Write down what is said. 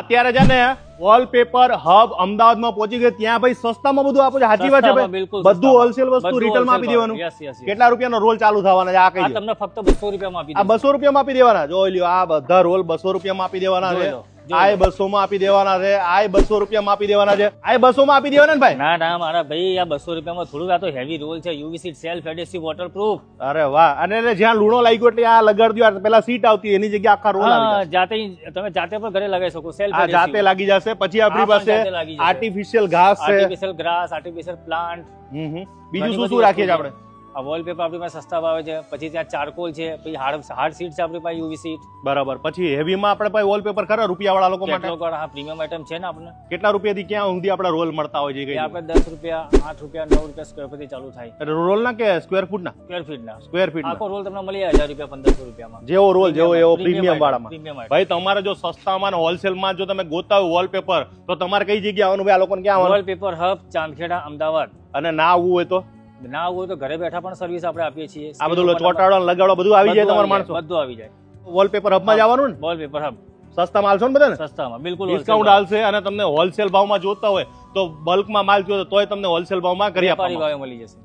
અત્યારે છે ને વોલપેપર હબ અમદાવાદમાં પહોંચી ગયો. ત્યાં ભાઈ સસ્તામાં બધું આપો છો. સાચી વાત છે ભાઈ? બધું હોલસેલ વસ્તુ રિટેલમાં આપી દેવાનું. કેટલા રૂપિયાનો રોલ ચાલુ થવાના છે? આ કહી તમને ફક્ત બસો રૂપિયામાં આપી આ બસો રૂપિયામાં આપી દેવાના. જોઈ લ્યો આ બધા રોલ બસો રૂપિયામાં આપી દેવાના છે. આ બસો માં આપી દેવાના છે આ બસો રૂપિયામાં આપી દેવાના છે. આ બસો માં આપી દેવાના ને ભાઈ? ના ના મારા ભાઈ આ બસો રૂપિયામાં થોડું આ તો હેવી રોલ છે. યુવીસી સેલ્ફ એડેસિવ વોટરપ્રૂફ અરે વાહ અને એટલે જ્યાં લૂણો લાગ્યો એટલે આ લગાડી દો પેલા સીટ આવતી એની જગ્યા આખા રોલ જાતે તમે જાતે પણ ઘરે લગાવી શકો સેલ્ફ જાતે લાગી જશે. પછી આપણી પાસે. આર્ટિફિશિયલ ઘાસ છે. Artificial grass artificial plant. બીજું શું શું રાખીએ છીએ આપણે? આ વોલપેપર આપણી પાસે સસ્તા ભાવે છે. પછી ત્યાં ચારકોલ છે પછી હાર્ડ હાર્ડ સીટ છે આપણી પાસે યુવી સીટ બરાબર. પછી હેવીમાં આપણે પાસે વોલપેપર ખરા રૂપિયાવાળા લોકો માટે? લોકો હા પ્રીમિયમ આઈટમ છે ને આપણે કેટલા રૂપિયાથી ક્યાં સુધી આપણે રોલ મળતા હોય છે આપણે દસ રૂપિયા આઠ રૂપિયા નવ રૂપિયા સ્ક્વેર ફીટ ચાલુ થાય. રોલ ના કે સ્ક્વેર ફૂટ ના? સ્ક્વેર ફીટ ના. સ્ક્વેર ફીટ આખો રોલ તમને મળી જાય હજાર રૂપિયા પંદરસો રૂપિયામાં. જેવો રોલ જેવો એવો પ્રીમિયમ વાળામાં. ભાઈ તમારે જો સસ્તામાં અને હોલસેલમાં જો તમે ગોતા હોય વોલપેપર તો તમારે કઈ જગ્યા આવવાનું? ભાઈ આ લોકોને ક્યાં આવવાનું? Wallpaper hub Chandkheda Ahmedabad. અને ના આવવું હોય તો? ના આવું હોય તો ઘરે બેઠા પણ સર્વિસ આપણે આપીએ છીએ. આ બધું ચોટાડો લગાડો બધું આવી જાય તમારા માણસો. બધું આવી જાય. વોલપેપર હબમાં જવાનું ને? વોલપેપર હબ સસ્તામાં હાલશો ને બધા ને સસ્તામાં બિલકુલ ડિસ્કાઉન્ટ હાલશે અને તમને હોલસેલ ભાવમાં જોતા હોય તો બલ્કમાં માલ જોતો તોય તમને હોલસેલ ભાવમાં કરી ભાવે મળી જશે.